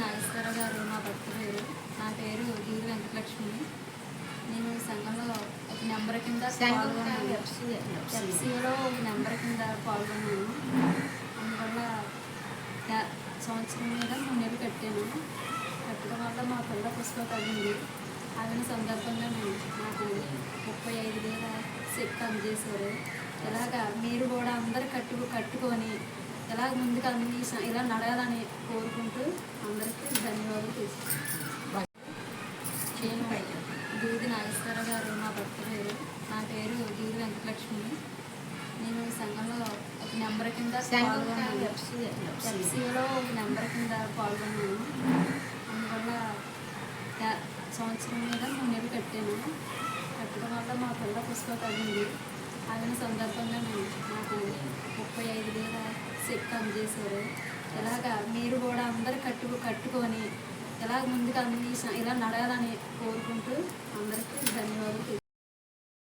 నాగేశ్వర గారు మా భర్త పేరు నా పేరు గీరు వెంకటలక్ష్మి. నేను సంఘంలో ఒక నెంబర్ కింద ఎఫ్సీలో ఒక నెంబర్ కింద పాల్గొన్నాను. అందువల్ల సంవత్సరం మీద మున్నెలు కట్టాను. కట్టడం వల్ల మా పిల్ల పుస్తకం తగ్గింది అవిన సందర్భంగా నేను నాకు ముప్పై ఐదు వేల సెక్ అందజేశారు. ఇలాగా మీరు కూడా అందరు కట్టు కట్టుకొని ఇలా ముందుకు అన్ని ఇలా నడవాలని కోరుకుంటూ అందరికీ ధన్యవాదాలు తెలుసు దూది నాగేశ్వర గారు నా భర్త పేరు. నా పేరు దూది వెంకటలక్ష్మి. నేను ఈ సంఘంలో ఒక నెంబర్ కింద పాల్గొన్నాను. ఎఫ్సీలో ఒక నెంబర్ కింద పాల్గొన్నాను. అందువల్ల సంవత్సరం మీద మూడు నెలలు కట్టాను. కట్టడం వల్ల మా పిల్ల పుస్తకం తగ్గింది ఆగిన సందర్భంగా నేను నాకు చేశారు. ఇలాగా మీరు కూడా అందరు కట్టు కట్టుకొని ఇలా ముందుకు అన్ని ఇలా నడవాలని కోరుకుంటూ అందరికీ ధన్యవాదాలు.